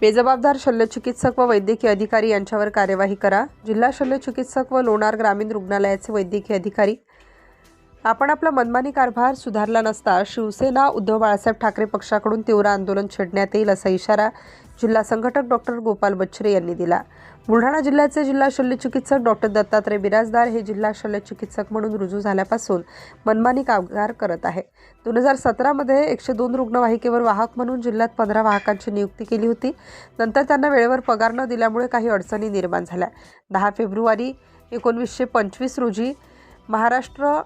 बेजबाबदार शल्यचिकित्सक व वैद्यकीय अधिकारी यांच्यावर कार्यवाही करा. जिल्हा शल्यचिकित्सक व लोणार ग्रामीण रुग्णालयाचे वैद्यकीय अधिकारी आपण आपला मनमानी कारभार सुधारला नसता शिवसेना उद्धव बाळासाहेब ठाकरे पक्षाकडून तीव्र आंदोलन छेडण्यात येईल असा इशारा जिल्हा संघटक डॉक्टर गोपाल बच्छरे यांनी दिला. बुलढाणा जिल्ह्याचे जिल्हा शल्यचिकित्सक डॉक्टर दत्तात्रय बिराजदार हे जिल्हा शल्यचिकित्सक म्हणून रुजू झाल्यापासून मनमानी कामगार करत आहे. दोन हजार सतरामध्ये एकशे दोन रुग्णवाहिकेवर वाहक म्हणून जिल्ह्यात पंधरा वाहकांची नियुक्ती केली होती. नंतर त्यांना वेळेवर पगार न दिल्यामुळे काही अडचणी निर्माण झाल्या. दहा फेब्रुवारी एकोणवीसशे पंचवीस रोजी महाराष्ट्र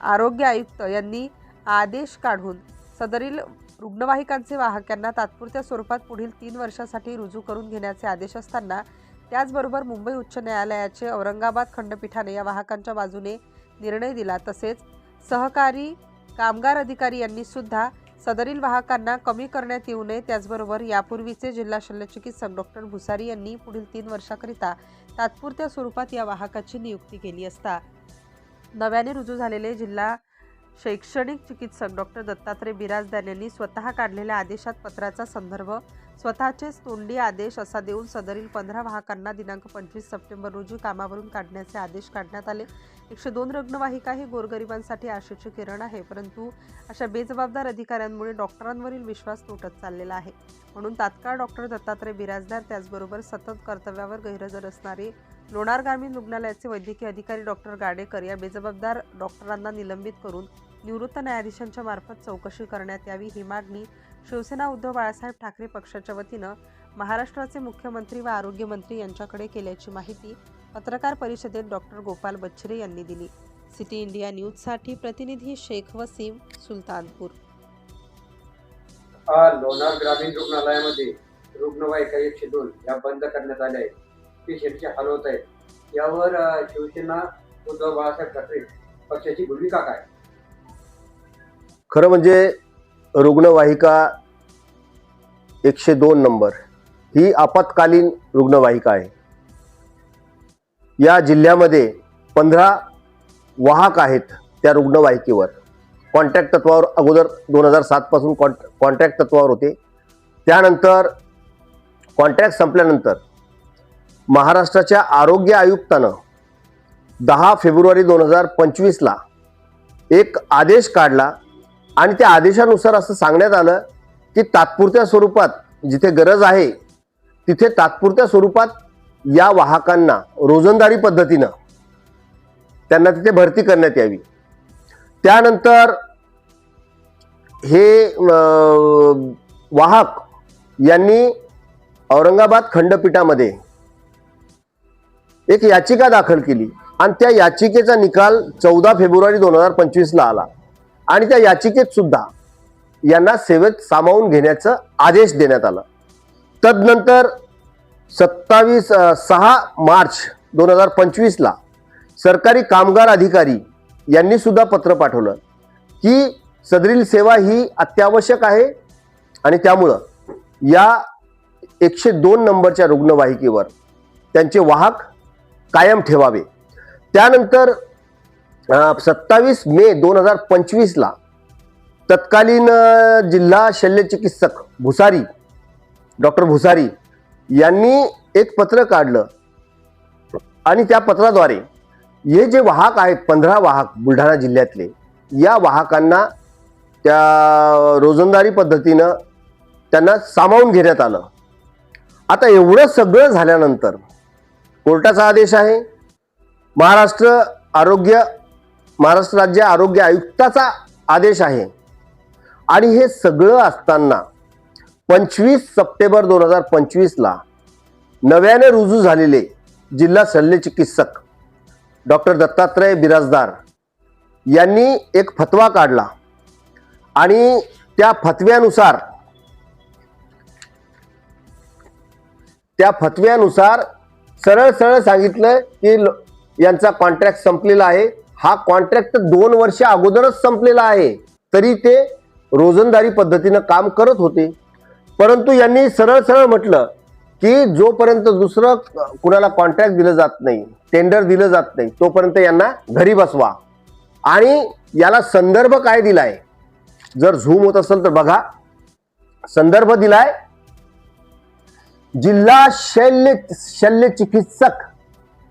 आरोग्य आयुक्त यांनी आदेश काढून सदरील रुग्णवाहिकांचे वाहकांना तात्पुरत्या स्वरूपात पुढील तीन वर्षासाठी रुजू करून घेण्याचे आदेश असताना त्याचबरोबर मुंबई उच्च न्यायालयाचे औरंगाबाद खंडपीठाने या वाहकांच्या बाजूने निर्णय दिला. तसेच सहकारी कामगार अधिकारी यांनी सुद्धा सदरील वाहकांना कमी करण्यात येऊ नये त्याचबरोबर यापूर्वीचे जिल्हा शल्यचिकित्सक डॉक्टर भुसारी यांनी पुढील तीन वर्षाकरिता तात्पुरत्या स्वरूपात या वाहकाची नियुक्ती केली असता. नव्याने रुजू झालेले जिल्हा शैक्षणिक चिकित्सक डॉक्टर दत्तात्रय बिराजदार यांनी स्वतः काढलेल्या आदेशात पत्राचा संदर्भ स्वतःचेच तोंडी आदेश असा देऊन सदरील पंधरा वाहकांना दिनांक पंचवीस सप्टेंबर रोजी कामावरून काढण्याचे आदेश काढण्यात आले. एकशे दोन रुग्णवाहिका ही गोरगरिबांसाठी आशेचे किरण आहे परंतु अशा बेजबाबदार अधिकाऱ्यांमुळे डॉक्टरांवरील विश्वास तुटत चाललेला आहे. म्हणून तात्काळ डॉक्टर दत्तात्रय बिराजदार त्याचबरोबर सतत कर्तव्यावर गैरहजर असणारे लोणार ग्रामीण रुग्णालयाचे वैद्यकीय अधिकारी डॉक्टर गाडेकर या बेजबाबदार डॉक्टरांना निलंबित करून निवृत्त न्यायाधीशांच्या मार्फत चौकशी करण्यात यावी ही मागणी शिवसेना उद्धव बाळासाहेब ठाकरे पक्षाच्या वतीनं महाराष्ट्राचे मुख्यमंत्री व आरोग्यमंत्री यांच्याकडे केल्याची माहिती पत्रकार परिषदेत डॉक्टर गोपाल बच्छरे यांनी दिली. सिटी इंडिया न्यूजसाठी प्रतिनिधी शेख वसीम सुलतानपूर. लोणार ग्रामीण रुग्णालयामध्ये रुग्णवाहिका एकशे दोन या बंद करण्यात आल्या आहेत. पेशंटचे हाल होत आहेत. यावर शिवसेना उद्धव बाळासाहेब ठाकरे पक्षाची भूमिका काय? खरं म्हणजे रुग्णवाहिका एकशे दोन नंबर ही आपत्कालीन रुग्णवाहिका आहे. या जिल्ह्यामध्ये पंधरा वाहक आहेत त्या रुग्णवाहिकेवर. कॉन्ट्रॅक्ट तत्वावर अगोदर दोन हजार सातपासून कॉन्ट कॉन्ट्रॅक्ट तत्वावर होते. त्यानंतर कॉन्ट्रॅक्ट संपल्यानंतर महाराष्ट्राच्या आरोग्य आयुक्तानं दहा फेब्रुवारी दोन हजार पंचवीसला एक आदेश काढला आणि त्या आदेशानुसार असं सांगण्यात आलं की तात्पुरत्या स्वरूपात जिथे गरज आहे तिथे तात्पुरत्या स्वरूपात या वाहकांना रोजंदारी पद्धतीनं त्यांना तिथे भरती करण्यात यावी. त्यानंतर हे वाहक यांनी औरंगाबाद खंडपीठामध्ये एक याचिका दाखल केली आणि त्या याचिकेचा निकाल चौदा फेब्रुवारी दोन हजार पंचवीसला आला. आणि त्या याचिकेत सुद्धा यांना सेवेत सामावून घेण्याचा आदेश देण्यात आला. तदनंतर सत्तावीस सहा मार्च दोन हजार पंचवीसला सरकारी कामगार अधिकारी यांनी सुद्धा पत्र पाठवलं की सदरील सेवा ही अत्यावश्यक आहे आणि त्यामुळं या एकशे दोन नंबरच्या रुग्णवाहिकेवर त्यांचे वाहक कायम ठेवावे. त्यानंतर सत्तावीस मे दोन हजार पंचवीसला तत्कालीन जिल्हा शल्यचिकित्सक भुसारी डॉक्टर भुसारी यांनी एक पत्र काढलं. आणि त्या पत्राद्वारे हे जे वाहक आहेत पंधरा वाहक बुलढाणा जिल्ह्यातले या वाहकांना त्या रोजंदारी पद्धतीनं त्यांना सामावून घेण्यात आलं. आता एवढं सगळं झाल्यानंतर कोर्टाचा आदेश आहे. महाराष्ट्र आरोग्य महाराष्ट्र राज्य आरोग्य आयुक्ताचा आदेश आहे. आणि हे सगळं असताना पंचवीस सप्टेंबर दोन हजार पंचवीसला नव्याने रुजू झालेले जिल्हा शल्यचिकित्सक डॉक्टर दत्तात्रय बिराजदार यांनी एक फतवा काढला. आणि त्या फतव्यानुसार त्या फतव्यानुसार सरळ सरळ सांगितलं की यांचा कॉन्ट्रॅक्ट संपलेला आहे. हा कॉन्ट्रॅक्ट दोन वर्ष अगोदरच संपलेला आहे. तरी ते रोजंदारी पद्धतीनं काम करत होते. परंतु यांनी सरळ सरळ म्हटलं की जोपर्यंत दुसरं कुणाला कॉन्ट्रॅक्ट दिलं जात नाही टेंडर दिलं जात नाही तोपर्यंत यांना घरी बसवा. आणि याला संदर्भ काय दिलाय? जर झूम होत असेल तर बघा. संदर्भ दिलाय जिल्हा शल्य शल्य चिकित्सक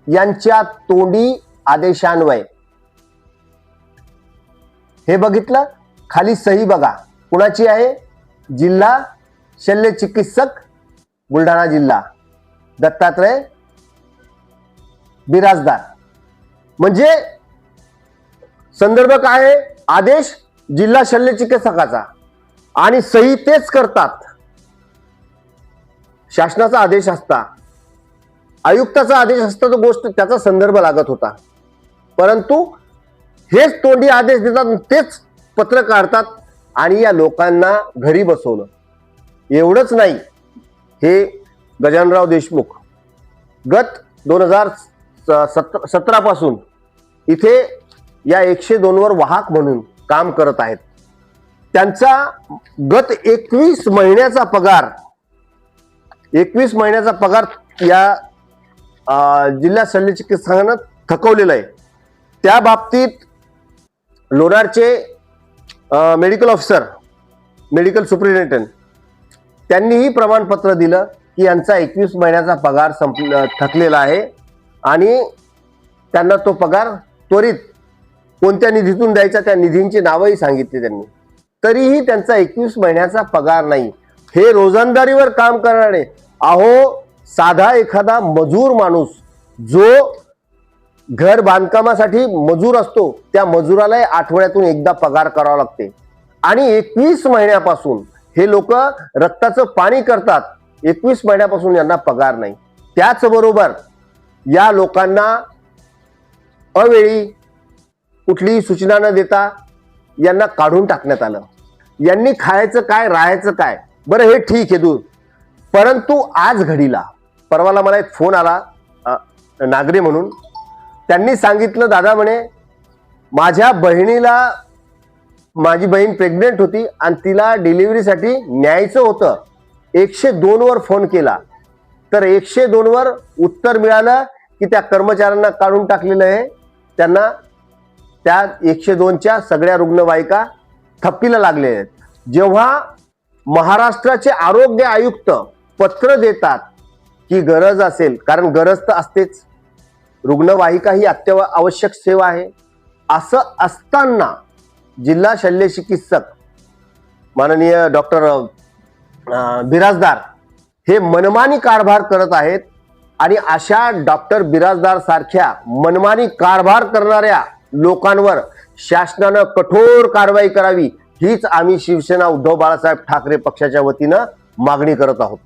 यांच्या तोंडी आदेशान्वये. हे बघितलं? खाली सही बघा. कुणाची आहे? जिल्हा शल्य चिकित्सक बुलढाणा जिल्हा. दत्तात्रय बिराजदार. म्हणजे संदर्भ काय आहे? आदेश जिल्हा शल्य चिकित्सकाचा आणि सही तेच करतात. शासनाचा आदेश असता. आयुक्ताचा आदेश असता तो गोष्ट त्याचा संदर्भ लागत होता. परंतु हेच तोंडी आदेश देतात तेच पत्र काढतात आणि या लोकांना घरी बसवलं एवढंच नाही हे गजानराव देशमुख गत दोन हजार सत सतरापासून इथे या एकशे दोनवर वाहक म्हणून काम करत आहेत. त्यांचा गत एकवीस महिन्याचा पगार एकवीस महिन्याचा पगार या जिल्हा शल्य चिकित्सकांना थकवलेला आहे. त्या बाबतीत लोणारचे मेडिकल ऑफिसर मेडिकल सुप्रिटेंडंट त्यांनीही प्रमाणपत्र दिलं की यांचा एकवीस महिन्याचा पगार संप थकलेला आहे आणि त्यांना तो पगार त्वरित कोणत्या निधीतून द्यायचा त्या निधींची नावंही सांगितली त्यांनी. तरीही त्यांचा एकवीस महिन्याचा पगार नाही. हे रोजंदारीवर काम करणारे अहो साधा एखादा मजूर माणूस जो घर बांधकामासाठी मजूर असतो त्या मजुराला आठवड्यातून एकदा पगार करावा लागते. आणि एकवीस महिन्यापासून हे लोक रक्ताचं पाणी करतात एकवीस महिन्यापासून यांना पगार नाही. त्याचबरोबर या लोकांना अवेळी कुठलीही सूचना न देता यांना काढून टाकण्यात आलं. यांनी खायचं काय राहायचं काय? बरं हे ठीक आहे दूध परंतु आज घडीला परवाला मला एक फोन आला नागरी म्हणून. त्यांनी सांगितलं दादा म्हणे माझ्या बहिणीला माझी बहीण प्रेग्नेंट होती आणि तिला डिलिव्हरीसाठी न्यायचं होतं. एकशे दोनवर फोन केला. तर एकशे दोनवर उत्तर मिळालं की त्या कर्मचाऱ्यांना काढून टाकलेलं आहे. त्यांना त्या एकशे दोनच्या सगळ्या रुग्णवाहिका थप्पीला लागलेल्या आहेत. जेव्हा महाराष्ट्राचे आरोग्य आयुक्त पत्र देतात की गरज असेल कारण गरज तर असतेच रुग्णवाहिका ही अत्यव आवश्यक सेवा आहे. असं असताना जिल्हा शल्य चिकित्सक माननीय डॉक्टर बिराजदार हे मनमानी कारभार करत आहेत आणि अशा डॉक्टर बिराजदार सारख्या मनमानी कारभार करणाऱ्या लोकांवर शासनानं कठोर कारवाई करावी हीच आम्ही शिवसेना उद्धव बाळासाहेब ठाकरे पक्षाच्या वतीनं मागणी करत आहोत.